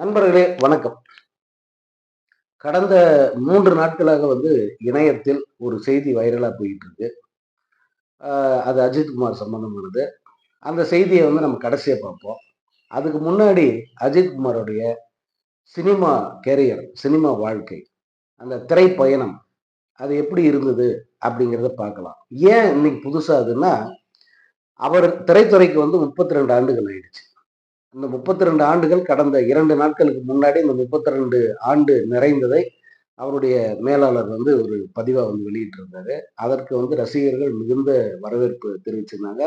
நண்பர்களே வணக்கம். கடந்த மூன்று நாட்களாக வந்து இணையத்தில் ஒரு செய்தி வைரலாக போயிட்டு இருக்கு அது அஜித்குமார் சம்பந்தமானது. அந்த செய்தியை வந்து நம்ம கடைசியாக பார்ப்போம். அதுக்கு முன்னாடி அஜித்குமாரோடைய சினிமா கேரியர் சினிமா வாழ்க்கை அந்த திரைப்பயணம் அது எப்படி இருந்தது அப்படிங்கிறத பார்க்கலாம். ஏன் இன்னைக்கு புதுசாகுதுன்னா அவர் திரைத்துறைக்கு வந்து முப்பத்தி ரெண்டு ஆண்டுகள் ஆயிடுச்சு. இந்த முப்பத்தி ரெண்டு ஆண்டுகள் கடந்த இரண்டு நாட்களுக்கு முன்னாடி இந்த முப்பத்தி ரெண்டு ஆண்டு நிறைந்ததை அவருடைய மேலாளர் வந்து ஒரு பதிவாக வந்து வெளியிட்டிருந்தாரு. அதற்கு வந்து ரசிகர்கள் மிகுந்த வரவேற்பு தெரிவிச்சிருந்தாங்க.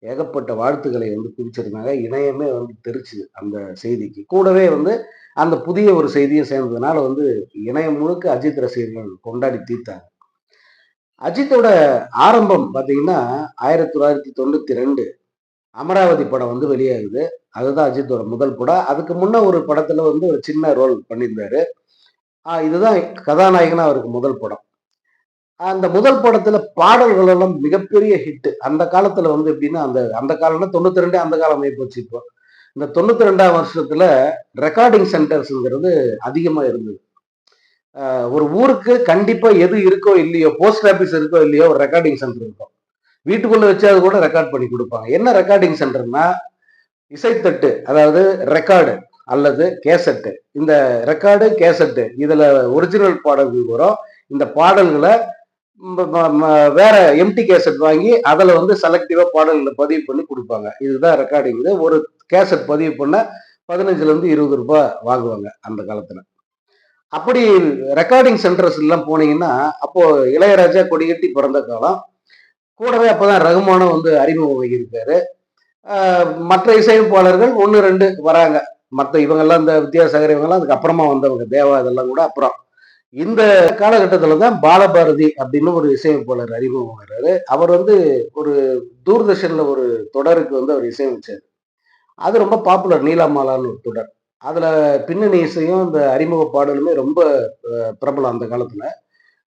ஏகப்பட்ட வாழ்த்துக்களை வந்து குவிச்சிருந்தாங்க. இணையமே வந்து தெரிச்சுது அந்த செய்திக்கு. கூடவே வந்து அந்த புதிய ஒரு செய்தியை சேர்ந்ததுனால வந்து இணையம் முழுக்க அஜித் ரசிகர்கள் கொண்டாடி தீர்த்தாங்க. அஜித்தோட ஆரம்பம் பார்த்தீங்கன்னா ஆயிரத்தி தொள்ளாயிரத்தி தொண்ணூத்தி ரெண்டு அமராவதி படம் வந்து வெளியாகுது. அதுதான் அஜித்தோட முதல் படம். அதுக்கு முன்ன ஒரு படத்துல வந்து ஒரு சின்ன ரோல் பண்ணியிருந்தாரு. இதுதான் கதாநாயகனா அவருக்கு முதல் படம். அந்த முதல் படத்துல பாடல்கள் எல்லாம் மிகப்பெரிய ஹிட் அந்த காலத்துல வந்து எப்படின்னா அந்த அந்த காலம்னா தொண்ணூத்தி ரெண்டே அந்த காலம் போச்சு இப்போ. இந்த தொண்ணூத்தி ரெண்டாம் வருஷத்துல ரெக்கார்டிங் சென்டர்ஸ்ங்கிறது அதிகமா இருந்தது. ஒரு ஊருக்கு கண்டிப்பா எது இருக்கோ இல்லையோ போஸ்ட் ஆபீஸ் இருக்கோ இல்லையோ ஒரு ரெக்கார்டிங் சென்டர் இருக்கும். வீட்டுக்குள்ளே வச்சு அது கூட ரெக்கார்ட் பண்ணி கொடுப்பாங்க. என்ன ரெக்கார்டிங் சென்டர்னா இசைத்தட்டு அதாவது ரெக்கார்டு அல்லது கேசட்டு இந்த ரெக்கார்டு கேசட்டு இதில் ஒரிஜினல் பாடல்கள் வரும் இந்த பாடல்களை வேற எம்டி கேசட் வாங்கி அதில் வந்து செலக்டிவாக பாடல்களை பதிவு பண்ணி கொடுப்பாங்க. இதுதான் ரெக்கார்டிங் இது ஒரு கேசட் பதிவு பண்ண பதினஞ்சுலேருந்து இருபது ரூபாய் வாங்குவாங்க அந்த காலத்தில். அப்படி ரெக்கார்டிங் சென்டர்ஸ் எல்லாம் போனீங்கன்னா அப்போ இளையராஜா கொடிகட்டி பிறந்த காலம் கூடவே அப்போதான் ரகுமானும் வந்து அறிமுகம் இருக்காரு மற்ற இசையமைப்பாளர்கள் ஒன்று ரெண்டு வராங்க. மற்ற இவங்கெல்லாம் இந்த வித்யாசாகர் இவங்கெல்லாம் அதுக்கு அப்புறமா வந்தவங்க தேவா இதெல்லாம் கூட அப்புறம். இந்த காலகட்டத்தில் தான் பாலபாரதி அப்படின்னு ஒரு இசையமைப்பாளர் அறிமுகம் அவர் வந்து ஒரு தூர்தர்ஷனில் ஒரு தொடருக்கு வந்து அவர் இசையமைச்சார். அது ரொம்ப பாப்புலர் நீலாமாலான்னு ஒரு தொடர். அதில் பின்னணி இசையும் இந்த அறிமுக பாடலுமே ரொம்ப பிரபலம் அந்த காலத்தில்.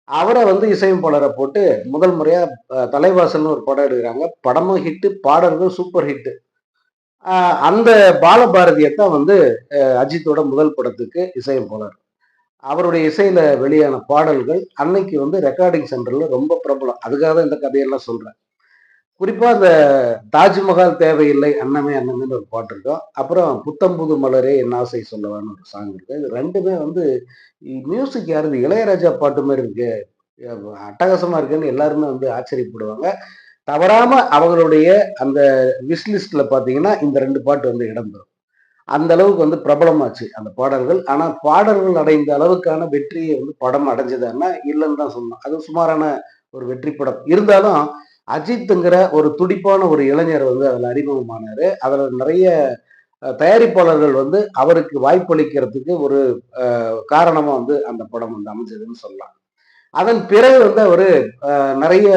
அவரை வந்து இசையமைப்பாளரை போட்டு முதல் முறையாக தலைவாசல்னு ஒரு படம் எடுக்கிறாங்க. படமும் ஹிட்டு பாடல்கள் சூப்பர் ஹிட்டு அந்த பாலபாரதியை தான் வந்து அஜித்தோட முதல் படத்துக்கு இசையமைப்பாளர் அவருடைய இசையில வெளியான பாடல்கள் அன்னைக்கு வந்து ரெக்கார்டிங் சென்டர்ல ரொம்ப பிரபலம். அதுக்காக தான் இந்த கதையெல்லாம் சொல்றேன். குறிப்பா அந்த தாஜ்மஹால் தேவையில்லை அன்னமே அன்னமேன்னு ஒரு பாட்டு இருக்கும் அப்புறம் புத்தம்புது மலரே என் ஆசை சொல்லவான்னு ஒரு சாங் இருக்கு. இது ரெண்டுமே வந்து மியூசிக் யாருது இளையராஜா பாட்டு மாதிரி இருக்கு. அட்டகாசமா இருக்குன்னு எல்லாருமே வந்து ஆச்சரியப்படுவாங்க. தவறாம அவங்களுடைய அந்த விஷ்லிஸ்ட்ல பாத்தீங்கன்னா இந்த ரெண்டு பாட்டு வந்து இடம்பெறும் அந்த அளவுக்கு வந்து பிரபலமாச்சு அந்த பாடல்கள். ஆனா பாடல்கள் அடைந்த அளவுக்கான வெற்றியை வந்து படம் அடைஞ்சதுன்னா இல்லைன்னு தான் சொன்னோம் அது சுமாரான ஒரு வெற்றி படம். இருந்தாலும் அஜித்துங்கிற ஒரு துடிப்பான ஒரு இளைஞர் வந்து அதில் அறிமுகமானாரு. அதில் நிறைய தயாரிப்பாளர்கள் வந்து அவருக்கு வாய்ப்பளிக்கிறதுக்கு ஒரு காரணமாக வந்து அந்த படம் வந்து அமைஞ்சதுன்னு சொல்லலாம். அதன் பிறகு வந்து அவர் நிறைய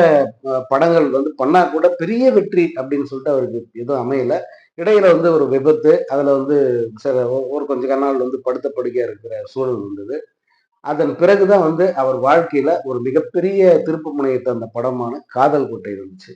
படங்கள் வந்து பண்ணா கூட பெரிய வெற்றி அப்படின்னு சொல்லிட்டு அவருக்கு எதுவும் அமையல. இடையில வந்து ஒரு விபத்து அதில் வந்து சில ஒரு கொஞ்ச நாள் வந்து படுத்த படுக்க இருக்கிற சூழல் இருந்தது. அதன் பிறகுதான் வந்து அவர் வாழ்க்கையில ஒரு மிகப்பெரிய திருப்பு முனையை தந்த படமான காதல் கோட்டை இருந்துச்சு.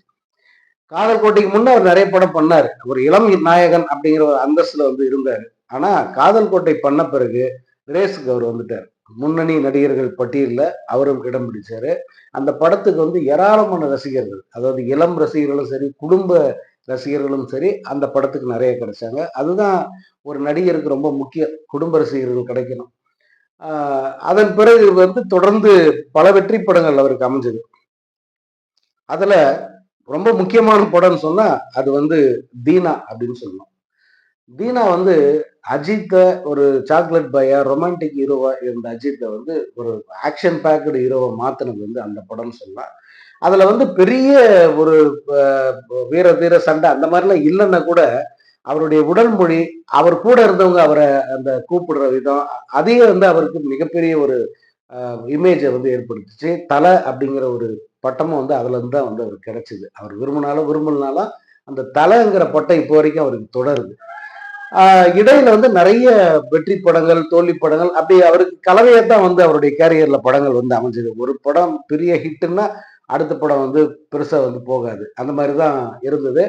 காதல் கோட்டைக்கு முன்னே அவர் நிறைய படம் பண்ணாரு. ஒரு இளம் நாயகன் அப்படிங்கிற ஒரு அந்தஸ்துல வந்து இருந்தாரு. ஆனா காதல் கோட்டை பண்ண பிறகு ரேஸுக்கு அவர் வந்துட்டார். முன்னணி நடிகர்கள் பட்டியலில் அவரும் இடம் பிடிச்சாரு. அந்த படத்துக்கு வந்து ஏராளமான ரசிகர்கள் அதாவது இளம் ரசிகர்களும் சரி குடும்ப ரசிகர்களும் சரி அந்த படத்துக்கு நிறைய கிடைச்சாங்க. அதுதான் ஒரு நடிகருக்கு ரொம்ப முக்கியம். குடும்ப ரசிகர்கள் கிடைக்கணும். அதன் பிறகு வந்து தொடர்ந்து பல வெற்றி படங்கள் அவருக்கு அமைஞ்சது. அதுல ரொம்ப முக்கியமான படம்னு சொன்னா அது வந்து தீனா அப்படின்னு சொல்லணும் தீனா வந்து அஜித்த ஒரு சாக்லேட் பாயா ரொமான்டிக் ஹீரோவா இருந்த அஜித்தை வந்து ஒரு ஆக்ஷன் பேக்கடு ஹீரோவை மாத்தினது வந்து அந்த படம்னு சொல்லலாம். அதுல வந்து பெரிய ஒரு வீர தீர சண்டை அந்த மாதிரிலாம் இல்லைன்னா கூட அவருடைய உடல் மொழி அவர் கூட இருந்தவங்க அவரை அந்த கூப்பிடுற விதம் அதே வந்து அவருக்கு மிகப்பெரிய ஒரு இமேஜை வந்து ஏற்படுத்துச்சு. தலை அப்படிங்கிற ஒரு பட்டமும் வந்து அதுல இருந்து தான் வந்து அவருக்கு கிடைச்சிது. அவர் விரும்பினாலும் விரும்பினாலும் அந்த தலைங்கிற பட்டம் இப்போ வரைக்கும் அவருக்கு தொடருது. இடையில வந்து நிறைய வெற்றி படங்கள் தோல்வி படங்கள் அப்படி அவருக்கு கலவையை தான் வந்து அவருடைய கேரியர்ல படங்கள் வந்து அமைஞ்சது. ஒரு படம் பெரிய ஹிட்டுன்னா அடுத்த படம் வந்து பெருசா வந்து போகாது. அந்த மாதிரி தான் இருந்தது.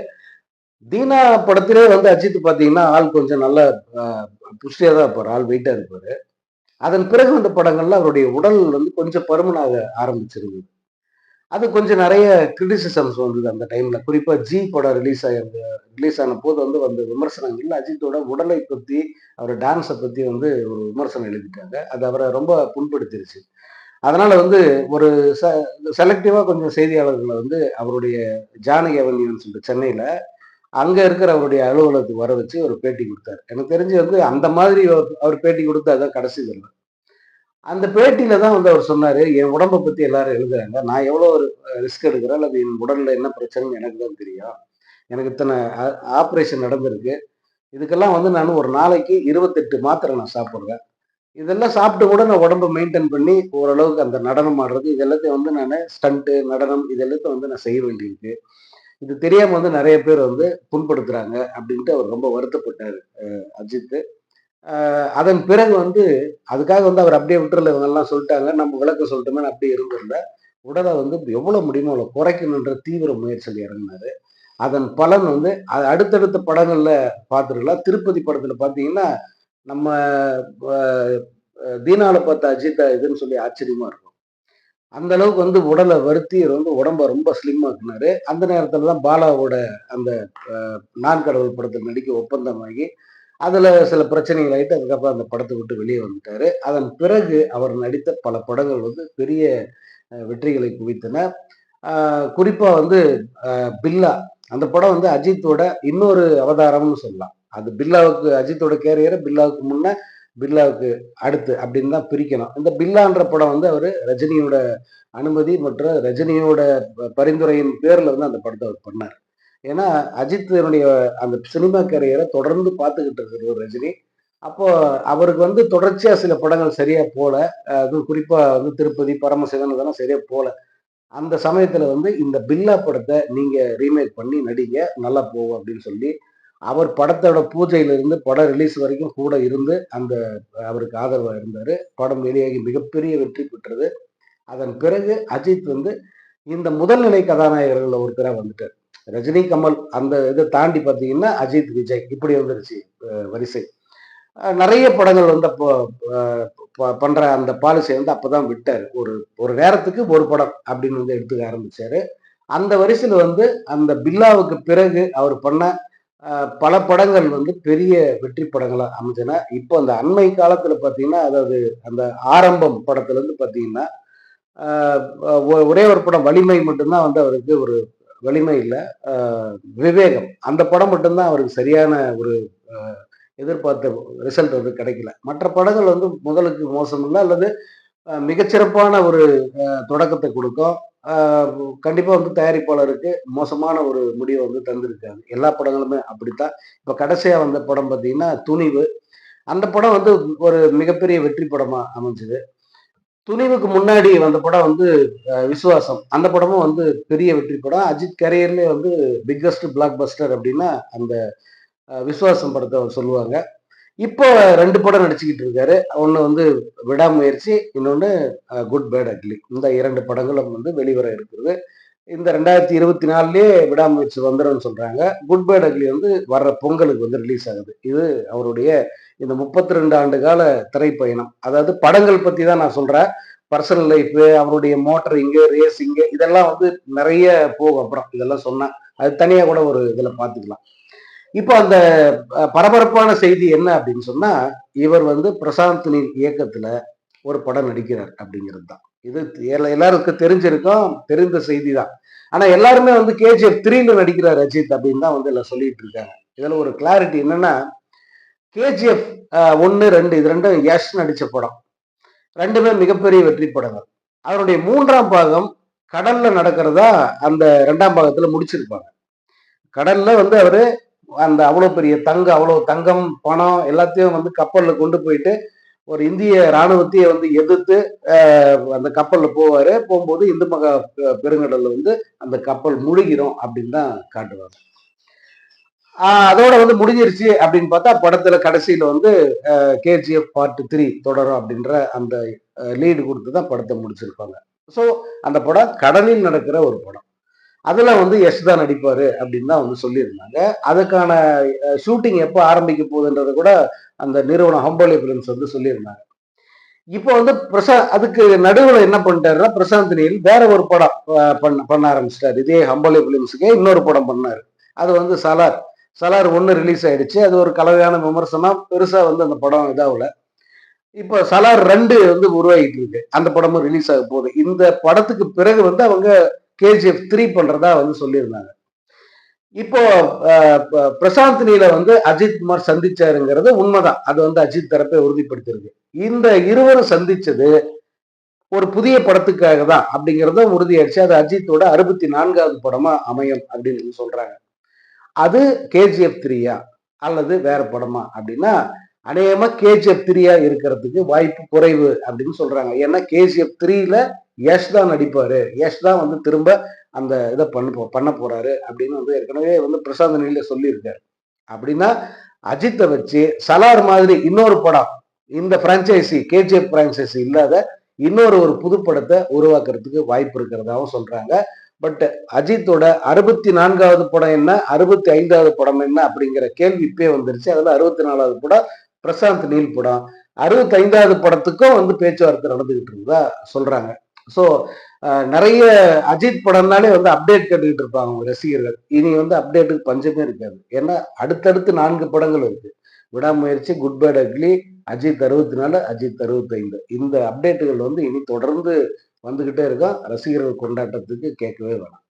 தீனா படத்திலே வந்து அஜித் பார்த்தீங்கன்னா ஆள் கொஞ்சம் நல்லா புஷ்டியாக தான் இருப்பார் ஆள் வெயிட்டாக இருப்பார். அதன் பிறகு வந்த படங்கள்ல அவருடைய உடல் வந்து கொஞ்சம் பருமனாக ஆரம்பிச்சிருந்தது. அது கொஞ்சம் நிறைய கிரிட்டிசிசம்ஸ் வந்தது அந்த டைம்ல குறிப்பா ஜி படம் ரிலீஸ் ஆயிருந்த ரிலீஸ் ஆன போது வந்து வந்த விமர்சனங்கள்ல அஜித்தோட உடலை பத்தி அவர் டான்ஸை பத்தி வந்து ஒரு விமர்சனம் எழுதிட்டாங்க. அது அவரை ரொம்ப புண்படுத்திருச்சு. அதனால வந்து ஒரு செலக்டிவா கொஞ்சம் செய்தியாளர்களை வந்து அவருடைய ஜானகி அவென்யூன்னு சொல்லிட்டு சென்னையில அங்க இருக்கிற அவருடைய அலுவலகத்துக்கு வர வச்சு ஒரு பேட்டி கொடுத்தாரு. எனக்கு தெரிஞ்சு வந்து அந்த மாதிரி அவர்- பேட்டி கொடுத்து அதான் கடைசி தருவார் அந்த பேட்டியில தான் வந்து அவர் சொன்னாரு என் உடம்பை பத்தி எல்லாரும் எழுதுறாங்க. நான் எவ்வளோ ஒரு ரிஸ்க் எடுக்கிறேன்? அல்லது என் உடல்ல என்ன பிரச்சனைன்னு எனக்கு தான் தெரியும். எனக்கு இத்தனை ஆப்ரேஷன் நடந்திருக்கு. இதுக்கெல்லாம் வந்து நான் ஒரு நாளைக்கு இருபத்தெட்டு மாத்திரை நான் சாப்பிட்றேன் இதெல்லாம் சாப்பிட்டு கூட நான் உடம்பை மெயின்டைன் பண்ணி ஓரளவுக்கு அந்த நடனம் ஆடுறது இதெல்லாத்தையும் வந்து நான் ஸ்டண்ட்டு நடனம் இதெல்லாத்தையும் வந்து நான் செய்ய வேண்டியிருக்கு. இது தெரியாம வந்து நிறைய பேர் வந்து புண்படுத்துறாங்க அப்படின்ட்டு அவர் ரொம்ப வருத்தப்பட்டார் அஜித்து. அஜித் அதன் பிறகு வந்து அதுக்காக வந்து அவர் அப்படியே விட்டுறல இவங்கெல்லாம் சொல்லிட்டாங்க. நம்ம விளக்க சொல்லிட்டோமே அப்படியே இருந்திருந்தா உடலை வந்து எவ்வளவு முடியுமோ அவ்வளோ குறைக்கணுன்ற தீவிர முயற்சியில் இறங்கினாரு. அதன் பலன் வந்து அது அடுத்தடுத்த படங்கள்ல பார்த்துருக்கலாம். திருப்பதி படத்துல பார்த்தீங்கன்னா நம்ம அஹ், தீனால பார்த்த அஜித்தா இதுன்னு சொல்லி ஆச்சரியமா இருக்கும். அந்த அளவுக்கு வந்து உடலை வருத்தி வந்து உடம்ப ரொம்ப ஸ்லிம்மாக ஆக்குனாரு அந்த நேரத்துல தான் பாலாவோட அந்த நான் கடவுள் படத்தில் நடிக்க ஒப்பந்தமாகி அதுல சில பிரச்சனைகள் ஆகிட்டு அதுக்கப்புறம் அந்த படத்தை விட்டு வெளியே வந்துட்டாரு. அதன் பிறகு அவர் நடித்த பல படங்கள் வந்து பெரிய வெற்றிகளை குவித்தன. குறிப்பாக குறிப்பா வந்து பில்லா. அந்த படம் வந்து அஜித்தோட இன்னொரு அவதாரம்னு சொல்லலாம். அது பில்லாவுக்கு அஜித்தோட கேரியரை பில்லாவுக்கு முன்னே பில்லாவுக்கு அடுத்து அப்படின்னு தான் பிரிக்கணும். இந்த பில்லான்ற படம் வந்து அவர் ரஜினியோட அனுமதி மற்றும் ரஜினியோட பரிந்துரையின் பேரில் வந்து அந்த படத்தை அவர் பண்ணார். ஏன்னா அஜித்தினுடைய அந்த சினிமா கரியரை தொடர்ந்து பார்த்துக்கிட்டு இருக்கிற ஒரு ரஜினி. அப்போ அவருக்கு வந்து தொடர்ச்சியாக சில படங்கள் சரியா போல அதுவும் குறிப்பாக வந்து திருப்பதி பரமசிவன் இதெல்லாம் சரியா போல. அந்த சமயத்தில் வந்து இந்த பில்லா படத்தை நீங்கள் ரீமேக் பண்ணி நடிங்க நல்லா போகும் அப்படின்னு சொல்லி அவர் படத்தோட பூஜையிலிருந்து படம் ரிலீஸ் வரைக்கும் கூட இருந்து அந்த அவருக்கு ஆதரவாக இருந்தார். படம் வெளியாகி மிகப்பெரிய வெற்றி பெற்றது. அதன் பிறகு அஜித் வந்து இந்த முதல்நிலை கதாநாயகர்களில் ஒருத்தராக வந்துட்டார். ரஜினி கமல் அந்த இதை தாண்டி பார்த்தீங்கன்னா அஜித் விஜய் இப்படி வந்துருச்சு வரிசை. நிறைய படங்கள் வந்து அப்போ பண்ணுற பண்ற அந்த பாலிசியை வந்து அப்பதான் விட்டார். ஒரு ஒரு நேரத்துக்கு ஒரு படம் அப்படின்னு வந்து எடுத்துக்க ஆரம்பிச்சாரு. அந்த வரிசையில் வந்து அந்த பில்லாவுக்கு பிறகு அவர் பண்ண பல படங்கள் வந்து பெரிய வெற்றி படங்களாக அமைஞ்சன. இப்போ அந்த அண்மை காலத்தில் பார்த்தீங்கன்னா அதாவது அந்த ஆரம்பம் படத்துலேருந்து பார்த்தீங்கன்னா ஒரே ஒரு படம் வலிமை மட்டும்தான் வந்து அவருக்கு ஒரு வலிமை இல்லை. விவேகம். அந்த படம் மட்டும்தான் அவருக்கு சரியான ஒரு எதிர்பார்த்த ரிசல்ட் வந்து கிடைக்கல. மற்ற படங்கள் வந்து முதலுக்கு மோசம் இல்லை அல்லது மிகச்சிறப்பான ஒரு தொடக்கத்தை கொடுக்கும். கண்டிப்பாக வந்து தயாரிப்பாளருக்கு மோசமான ஒரு முடிவை வந்து தந்திருக்காங்க எல்லா படங்களுமே அப்படித்தான். இப்போ கடைசியாக வந்த படம் பார்த்தீங்கன்னா துணிவு. அந்த படம் வந்து ஒரு மிகப்பெரிய வெற்றி படமாக அமைஞ்சது. துணிவுக்கு முன்னாடி வந்த படம் வந்து விசுவாசம். அந்த படமும் வந்து பெரிய வெற்றி படம். அஜித் கரியர்லேயே வந்து பிக்கஸ்ட் பிளாக் பஸ்டர் அப்படின்னா அந்த விசுவாசம் படத்தை சொல்லுவாங்க. இப்போ ரெண்டு படம் நடிச்சுக்கிட்டு இருக்காரு. ஒன்று வந்து விடாமுயற்சி இன்னொன்று குட் பேட் அக்லி இந்த இரண்டு படங்களும் வந்து வெளிவர இருக்கிறது. இந்த ரெண்டாயிரத்தி இருபத்தி நாலுலேயே விடாமுயற்சி வந்துடும் சொல்றாங்க. குட் பேட் அக்லி வந்து வர்ற பொங்கலுக்கு வந்து ரிலீஸ் ஆகுது. இது அவருடைய இந்த முப்பத்தி ரெண்டு ஆண்டு கால திரைப்பயணம். அதாவது படங்கள் பத்தி தான் நான் சொல்றேன். பர்சனல் லைஃப் அவருடைய மோட்டரிங்கு ரேசிங்கு இதெல்லாம் வந்து நிறைய போகும். அப்புறம் இதெல்லாம் சொன்னா அது தனியா கூட ஒரு இதுல பாத்துக்கலாம் இப்போ அந்த பரபரப்பான செய்தி என்ன அப்படின்னு சொன்னா இவர் வந்து பிரசாந்த் நீல் இயக்கத்துல ஒரு படம் நடிக்கிறார் அப்படிங்கிறது தான். இது எல்லாருக்கும் தெரிஞ்சிருக்கும் தெரிந்த செய்தி தான். ஆனா எல்லாருமே வந்து கேஜிஎஃப் த்ரீல நடிக்கிறார் அஜித் அப்படின்னு தான் வந்து எல்லாம் சொல்லிட்டு இருக்காங்க. இதுல ஒரு கிளாரிட்டி என்னன்னா கேஜிஎஃப் ஒன்னு ரெண்டு இது ரெண்டும் யஷ் நடிச்ச படம். ரெண்டுமே மிகப்பெரிய வெற்றி படங்கள். அவருடைய மூன்றாம் பாகம் கடல்ல நடக்கிறதா அந்த ரெண்டாம் பாகத்துல முடிச்சிருப்பாங்க. கடல்ல வந்து அவரு அந்த அவ்வளோ பெரிய தங்கம் அவ்வளோ தங்கம் பணம் எல்லாத்தையும் வந்து கப்பலில் கொண்டு போயிட்டு ஒரு இந்திய ராணுவத்தையே வந்து எதிர்த்து அந்த கப்பலில் போவார். போகும்போது இந்து மகா பெருங்கடலில் வந்து அந்த கப்பல் முழுகிறோம் அப்படின்னு தான் காட்டுவாங்க. அதோட வந்து முடிஞ்சிருச்சு அப்படின்னு பார்த்தா படத்துல கடைசியில வந்து கேஜிஎஃப் பார்ட் த்ரீ தொடரும் அப்படின்ற அந்த லீடு கொடுத்து தான் படத்தை முடிச்சிருப்பாங்க. ஸோ அந்த படம் கடலில் நடக்கிற ஒரு படம். அதில் வந்து யஷ் தான் நடிப்பார் அப்படின்னு தான் வந்து சொல்லியிருந்தாங்க. அதுக்கான ஷூட்டிங் எப்போ ஆரம்பிக்க போகுதுன்றத கூட அந்த நிறுவனம் ஹம்போலி பிலிம்ஸ் வந்து சொல்லியிருந்தாங்க. இப்போ வந்து பிரசா அதுக்கு நடுவில் என்ன பண்ணிட்டாருன்னா பிரசாந்த் நீல் வேற ஒரு படம் பண்ண பண்ண ஆரம்பிச்சிட்டார். இதே ஹம்போலி பிலிம்ஸுக்கே இன்னொரு படம் பண்ணார். அது வந்து சலார் சலார் ஒன்று ரிலீஸ் ஆயிடுச்சு. அது ஒரு கலவையான விமர்சனம். பெருசாக வந்து அந்த படம் இதாகல. இப்போ சலார் ரெண்டு வந்து உருவாகிட்டு இருக்கு. அந்த படமும் ரிலீஸ் ஆக போகுது. இந்த படத்துக்கு பிறகு வந்து அவங்க கேஜிஎஃப் த்ரீ பண்றதா வந்து சொல்லியிருந்தாங்க. இப்போ பிரசாந்த் நீல வந்து அஜித் குமார் சந்திச்சாருங்கிறது உண்மைதான். அது வந்து அஜித் தரப்பை உறுதிப்படுத்தியிருக்கு இந்த இருவரும் சந்திச்சது ஒரு புதிய படத்துக்காக தான் அப்படிங்கிறதும் உறுதியாயிடுச்சு. அது அஜித்தோட அறுபத்தி நான்காவது படமா அமையும் அப்படின்னு சொல்றாங்க. அது கேஜிஎஃப் த்ரீயா அல்லது வேற படமா? அப்படின்னா அநேகமா கேஜிஎஃப் த்ரீயா இருக்கிறதுக்கு வாய்ப்பு குறைவு அப்படின்னு சொல்றாங்க. ஏன்னா கேஜிஎஃப் த்ரீல யஷ் தான் நடிப்பாரு. யஷ் தான் வந்து திரும்ப அந்த இதை பண்ண போ- பண்ண போறாரு அப்படின்னு வந்து ஏற்கனவே வந்து பிரசாந்த் நிலையில சொல்லியிருக்காரு. அப்படின்னா அஜித்தை வச்சு சலார் மாதிரி இன்னொரு படம் இந்த பிரான்ச்சைசி கேஜிஎஃப் பிரான்ச்சைசி இல்லாத இன்னொரு ஒரு புது படத்தை உருவாக்குறதுக்கு வாய்ப்பு இருக்கிறதாவும் சொல்றாங்க. பட் அஜித்தோட அறுபத்தி நான்காவது படம் என்ன அறுபத்தி ஐந்தாவது படம் என்ன அப்படிங்கிற கேள்வி இப்பயே வந்துருச்சு. அதுல அறுபத்தி நாலாவது படம் பிரசாந்த் நீல் படம். அறுபத்தைந்தாவது படத்துக்கும் வந்து பேச்சுவார்த்தை நடந்துகிட்டு இருந்தா சொல்றாங்க ஸோ நிறைய அஜித் படம்னாலே வந்து அப்டேட் கேட்டுக்கிட்டு இருப்பாங்க அவங்க ரசிகர்கள். இனி வந்து அப்டேட்டுக்கு பஞ்சமே இருக்காது. ஏன்னா அடுத்தடுத்து நான்கு படங்கள் இருக்கு. விடாமுயற்சி குட் பேட் அக்லி அஜித் அறுபத்தி நாலு அஜித் அறுபத்தைந்து. இந்த அப்டேட்டுகள் வந்து இனி தொடர்ந்து வந்துகிட்டே இருக்கும். ரசிகர்கள் கொண்டாட்டத்துக்கு கேட்கவே வேணாம்.